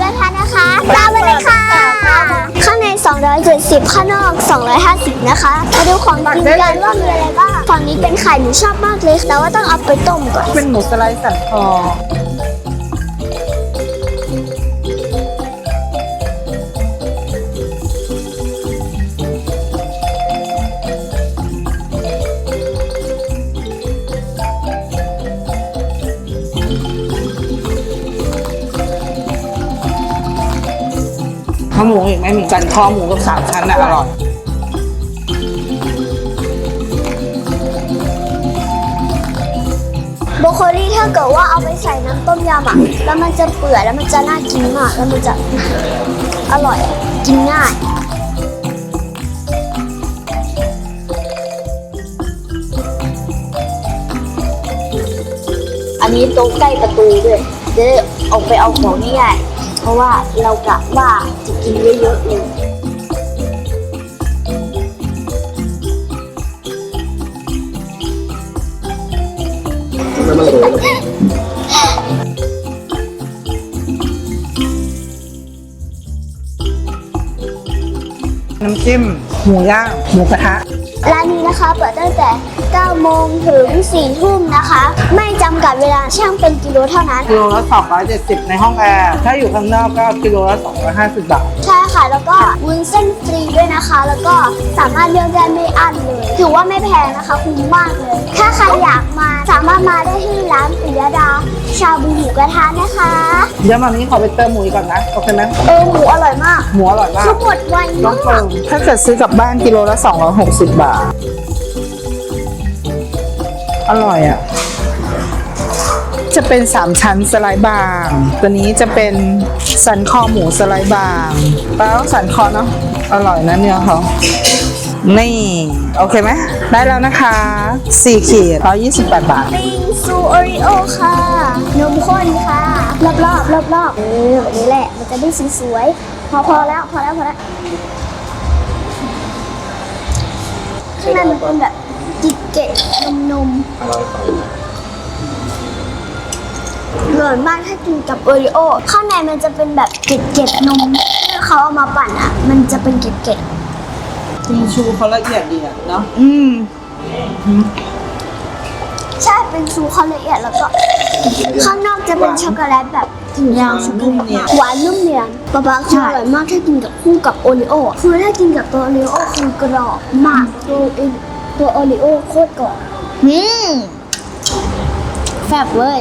นะคะตามมาเลยค่ะ ข้างใน 270 ข้างนอก 250 นะคะ มาดูของกินกันว่ามีอะไรบ้าง ฝั่งนี้เป็นไข่หนูชอบมากเลย แต่ว่าต้องเอาไปต้มก่อน เป็นหมูสไลด์สันคอ ข้าวหมูอีกไหมมีกันคอหมูกับสามชั้นน่ะอร่อยบรอกโคลีถ้าเกิดว่าเอาไปใส่น้ำต้มยำอะแล้วมันจะเปื่อยแล้วมันจะน่ากินมากแล้วมันจะอร่อยกินง่ายอันนี้ตรงใกล้ประตูด้วยจะได้ออกไปเอาของง่ายๆ เพราะว่าเรากะว่าจะกินเยอะๆเลยไม่มันโรยน้ำจิ้มหมูย่างหมูกระทะ ร้านนี้นะคะเปิดตั้งแต่ 9 โมงถึง 4 ทุ่มนะคะ ไม่จำกัดเวลาช่างเป็นกิโลเท่านั้น กิโลละ270 ในห้องแอร์ ถ้าอยู่ข้างนอกก็กิโลละ250 บาท ใช่ ค่ะ แล้วก็วุ้นเส้นฟรีด้วยนะคะ แล้วก็สามารถเลือกได้ไม่อั้นเลยถือว่าไม่แพงนะคะคุ้มมากเลย ถ้าใครอยากมาสามารถมาได้ที่ร้านปิยดา ชาบูหมูกระทะนะคะ เดี๋ยวมานี้ขอไปเติมหมูอีกก่อนนะโอเคไหมเออหมูอร่อยมากหมูอร่อยมากเขาหมดไวต้มาองเติกมถ้าเกิดซื้อกลับบ้านกิโลละ260 บาท อร่อยอะ จะเป็น 3 ชั้นสไลด์บาง ตัวนี้จะเป็นสันคอหมูสไลด์บางแล้วสันคอเนาะอร่อยนะเนื้อเขานี่ โอเคไหมได้แล้วนะคะ4ขีด128 บาท ปิงซูโอริโอค่ะ นมข้นค่ะ รอบรอบรอบรอบๆเออแบบนี้แหละ มันจะได้สีสวยๆพอพอแล้ว พอแล้วพอแล้วข้างในมันเป็นแบบกิบเกล็ดนมนมๆอะไรไป ร่อยมากถ้ากินกับโอริโอข้างในมันจะเป็นแบบเกล็ดๆนมที่เขาเอามาปั่นอะ มันจะเป็นเกล็ดทิงชูเขาละเอียดดีอะเนาะอืมๆใช่เป็นซูเขาละเอียดแล้วก็ ข้างนอกจะเป็นช็อกโกแลตแบบถึงยาวช็อกโกแลตหวานนุ่มเนียนป๊าป๊าคืออร่อยมากถ้ากินกับคู่กับโอริโอคือถ้ากินกับตัวโอริโอคือกรอบมากตัวเองตัวโอริโอโคตรกรอบอืมแซ่บเว้ย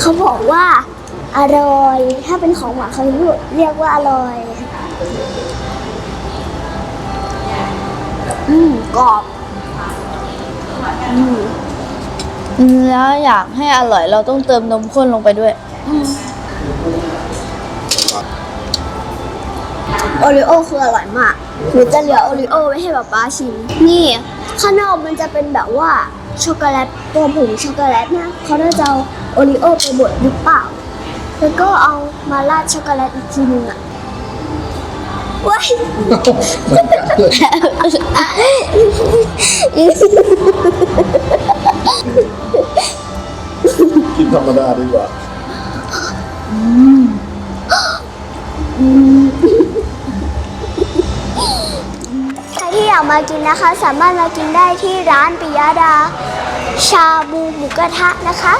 เขาบอกว่าอร่อย ถ้าเป็นของหวานเขาเรียกว่าอร่อย อืมกรอบอืมแล้วอยากให้อร่อยเราต้องเติมนมข้นลงไปด้วยโอริโอคืออร่อยมากหนูจะเหลือโอริโอไว้ให้ป๊าป๊าชิม นี่ข้างนอกมันจะเป็นแบบว่าช็อกโกแลตตัวผงช็อกโกแลตนะเขาน่าจะเอา โอริโอไปบดหรือเปล่า แล้วก็เอามาราดช็อกโกแลตอีกทีนึงอะว้ายกินธรรมดาดีกว่าใครที่อยากมากินนะคะ สามารถมากินได้ที่ร้านปิยดา ชาบูหมูกระทะนะคะ